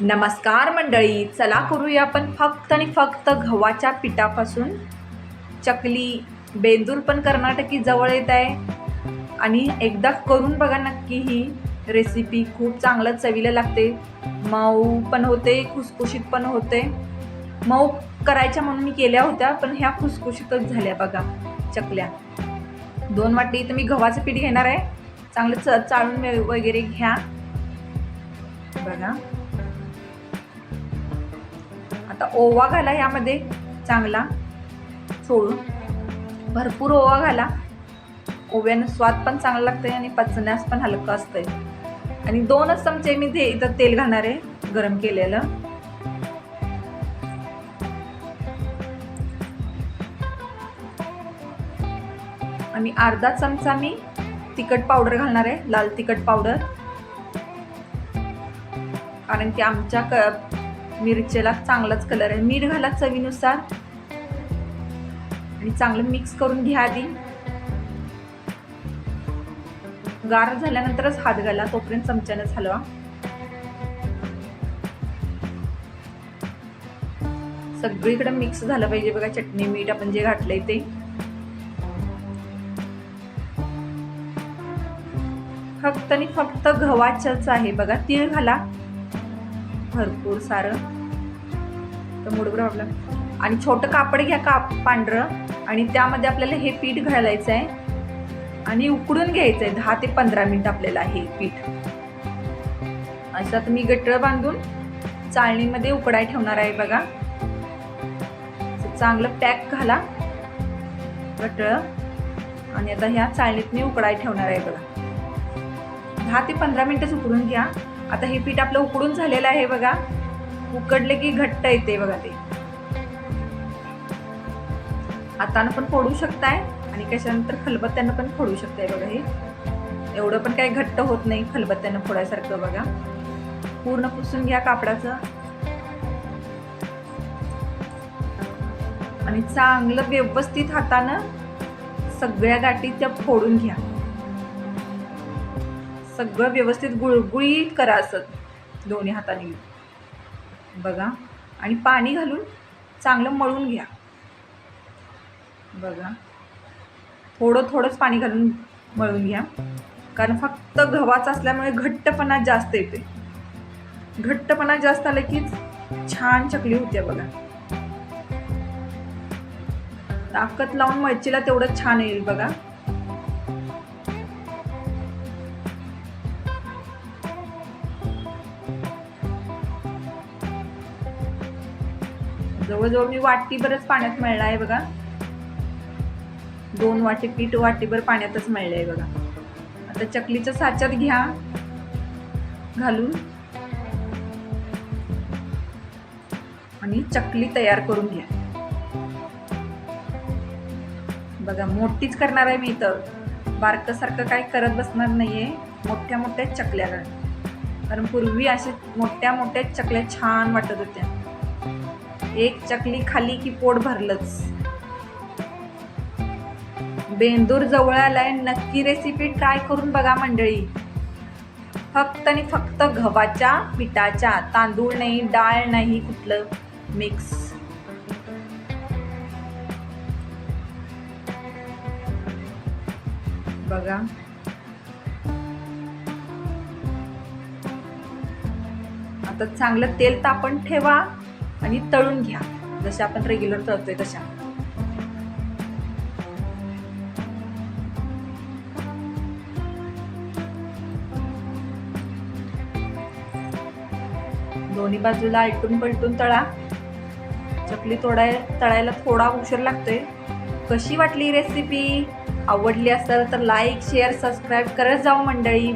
नमस्कार मंडळी चला करूया आपण फक्त आणि फक्त गव्हाच्या पिठापासून. चकली बेंदूर पण कर्नाटकी जवळ येत आहे. आणि एकदा करून बघा नक्की ही रेसिपी खूप चांगलं चवीला लागते. मऊ पण होते खुसखुशीत पण होते. मऊ करायच्या म्हणून मी केल्या होत्या पण ह्या खुसखुशीतच झाल्या बघा चकल्या. दोन वाटी इथं मी गव्हाचं पीठ घेणार आहे. चांगलं च चाळून वगैरे घ्या. बघा. आता ओवा घाला यामध्ये चांगला चोळून भरपूर ओवा घाला. ओव्यानं स्वाद पण चांगला आहे आणि पचण्यास पण हलकं असतं आहे आणि दोनच चमचे मी ते इथं तेल घालणार आहे गरम केलेलं. आणि अर्धा चमचा मी तिखट पावडर घालणार आहे लाल तिखट पावडर. कारण की आमच्या क मिरचीला चांगलाच कलर आहे. मीठ घाला चवीनुसार. आणि चांगलं मिक्स करून घ्या आधी. गार झाल्यानंतरच हात घाला तोपर्यंत चमच्यानंच हलवा. सगळीकडे मिक्स झालं पाहिजे बघा चटणी मीठ आपण जे घातलंय ते. फक्त आणि फक्त गव्हाच्याच आहे बघा तीळ घाला. भरपूर सारं. तर मुडबरं आपलं आणि छोटं कापड घ्या काप पांढरं. आणि त्यामध्ये आपल्याला हे पीठ घालायचं आहे आणि उकडून घ्यायचं आहे दहा ते पंधरा मिनिट आपल्याला हे पीठ. असं आता मी गटरं बांधून चाळणीमध्ये उकडाय ठेवणार आहे बघा. चांगलं पॅक घाला. गटळ आणि आता ह्या चाळणीत मी उकडाय ठेवणार आहे बघा. दहा ते पंधरा मिनिटच उकडून घ्या. आता हे पीठ आपलं उकडून झालेलं आहे बघा. उकडले की घट्ट येते बघा ते. हातानं पण फोडू शकताय आणि कशानंतर खलबत्त्यानं पण फोडू शकताय बघा हे. एवढं पण काही घट्ट होत नाही खलबत्त्यानं फोडायसारखं बघा. पूर्ण पुसून घ्या कापडाचं. आणि चांगलं व्यवस्थित हातानं सगळ्या गाठी त्या फोडून घ्या. सगळं व्यवस्थित गुळगुळीत करा असत दोन्ही हाताने. बघा. आणि पाणी घालून चांगलं मळून घ्या. बघा. थोडं थोडंच पाणी घालून मळून घ्या. कारण फक्त गव्हाचं असल्यामुळे घट्टपणा जास्त येते घट्टपणा जास्त आलं की छान चकली होते बघा. ताकद लावून मळचीला तेवढं छान येईल बघा. जवळजवळ मी वाटीभरच पाण्यात मळला आहे बघा. दोन वाटी पीठ वाटीभर पाण्यातच मळले आहे बघा. आता चकलीच्या साच्यात घ्या. घालून. आणि चकली तयार करून घ्या. बघा मोठीच करणार आहे मी इथं. बारकसारखं काय करत बसणार नाहीये. मोठ्या मोठ्या चकल्या कारण पूर्वी असे मोठ्या मोठ्या चकल्या छान वाटत होत्या. एक चकली खाली की पोट भरलंच. बेंदूर जवळ आलाय नक्की रेसिपी ट्राय करून बघा मंडळी. फक्त आणि फक्त गव्हाच्या पिठाच्या तांदूळ नाही डाळ नाही कुठलं मिक्स बघा. आता चांगलं तेल तापण ठेवा. आणि तळून घ्या. जसे आपण रेग्युलर तळतोय तशा. दोन्ही बाजूला आलटून पलटून तळा. चकली तोडाय तळायला थोडा उशीर लागतोय. कशी वाटली रेसिपी आवडली असेल तर लाईक शेअर सबस्क्राईब करत जाऊ मंडळी.